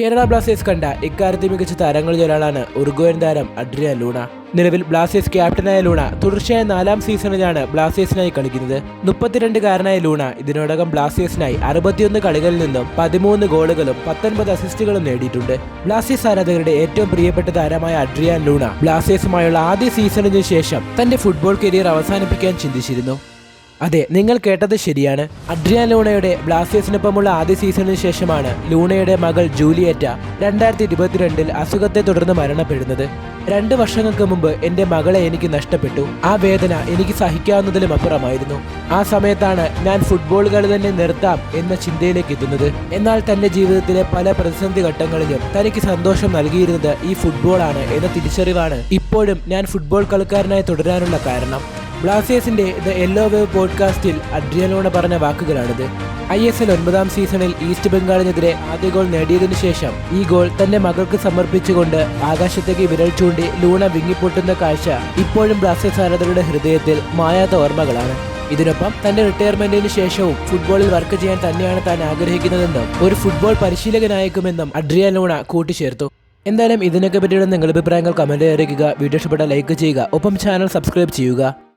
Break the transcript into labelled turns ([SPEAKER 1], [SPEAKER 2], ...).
[SPEAKER 1] Kerala Blasters കണ്ട ഇക്കാര്യത്തിൽ മികച്ച താരങ്ങളിൽ ഒരാളാണ് ഉറുഗോയൻ താരം അഡ്രിയ ലൂണ. നിലവിൽ ബ്ലാസ്റ്റേഴ്സ് ക്യാപ്റ്റനായ ലൂണ തുടർച്ചയായ നാലാം സീസണിലാണ് ബ്ലാസ്റ്റേഴ്സിനായി കളിക്കുന്നത്. മുപ്പത്തിരണ്ടുകാരനായ ലൂണ ഇതിനോടകം ബ്ലാസ്റ്റേഴ്സിനായി അറുപത്തിയൊന്ന് കളികളിൽ നിന്നും പതിമൂന്ന് ഗോളുകളും പത്തൊൻപത് അസിസ്റ്റുകളും നേടിയിട്ടുണ്ട്. ബ്ലാസ്റ്റേഴ്സ് ആരാധകരുടെ ഏറ്റവും പ്രിയപ്പെട്ട താരമായ അഡ്രിയാൻ ലൂണ ബ്ലാസ്റ്റേഴ്സുമായുള്ള ആദ്യ സീസണിന് ശേഷം തന്റെ ഫുട്ബോൾ കരിയർ അവസാനിപ്പിക്കാൻ ചിന്തിച്ചിരുന്നു. അതെ നിങ്ങൾ കേട്ടത് ശരിയാണ്. അഡ്രിയാൻ ലൂണയുടെ ബ്ലാസ്റ്റേഴ്സിനൊപ്പമുള്ള ആദ്യ സീസണിന് ശേഷമാണ് ലൂണയുടെ മകൾ ജൂലിയറ്റ രണ്ടായിരത്തി ഇരുപത്തിരണ്ടിൽ അസുഖത്തെ തുടർന്ന് മരണപ്പെടുന്നത്. രണ്ട് വർഷങ്ങൾക്ക് മുമ്പ് എന്റെ മകളെ എനിക്ക് നഷ്ടപ്പെട്ടു. ആ വേദന എനിക്ക് സഹിക്കാവുന്നതിലും അപ്പുറമായിരുന്നു. ആ സമയത്താണ് ഞാൻ ഫുട്ബോൾ കളി തന്നെ നിർത്താം എന്ന ചിന്തയിലേക്ക് എത്തുന്നത്. എന്നാൽ തന്റെ ജീവിതത്തിലെ പല പ്രതിസന്ധി ഘട്ടങ്ങളിലും തനിക്ക് സന്തോഷം നൽകിയിരുന്നത് ഈ ഫുട്ബോളാണ് എന്ന തിരിച്ചറിവാണ് ഇപ്പോഴും ഞാൻ ഫുട്ബോൾ കളിക്കാരനായി തുടരാനുള്ള കാരണം. ബ്ലാസ്റ്റേഴ്സിന്റെ ദ യെല്ലോ വേവ് പോഡ്കാസ്റ്റിൽ അഡ്രിയലോണ പറഞ്ഞ വാക്കുകളാണിത്. ഐ എസ് എൽ ഒൻപതാം സീസണിൽ ഈസ്റ്റ് ബംഗാളിനെതിരെ ആദ്യ ഗോൾ നേടിയതിനു ശേഷം ഈ ഗോൾ തന്റെ മകൾക്ക് സമർപ്പിച്ചുകൊണ്ട് ആകാശത്തേക്ക് വിരൽ ചൂണ്ടി ലൂണ വിങ്ങിപ്പൊട്ടുന്ന കാഴ്ച ഇപ്പോഴും ബ്ലാസ്റ്റേഴ്സ് ആരാധകരുടെ ഹൃദയത്തിൽ മായാത്ത ഓർമ്മകളാണ്. ഇതിനൊപ്പം തന്റെ റിട്ടയർമെന്റിന് ശേഷവും ഫുട്ബോളിൽ വർക്ക് ചെയ്യാൻ തന്നെയാണ് താൻ ആഗ്രഹിക്കുന്നതെന്നും ഒരു ഫുട്ബോൾ പരിശീലകനായേക്കുമെന്നും അഡ്രിയ ലൂണ കൂട്ടിച്ചേർത്തു. എന്തായാലും ഇതിനൊക്കെ പറ്റിയുള്ള നിങ്ങളുടെ അഭിപ്രായങ്ങൾ കമന്റ് അറിയിക്കുക. വീഡിയോ ഇഷ്ടപ്പെട്ട ലൈക്ക് ചെയ്യുക. ഒപ്പം ചാനൽ സബ്സ്ക്രൈബ് ചെയ്യുക.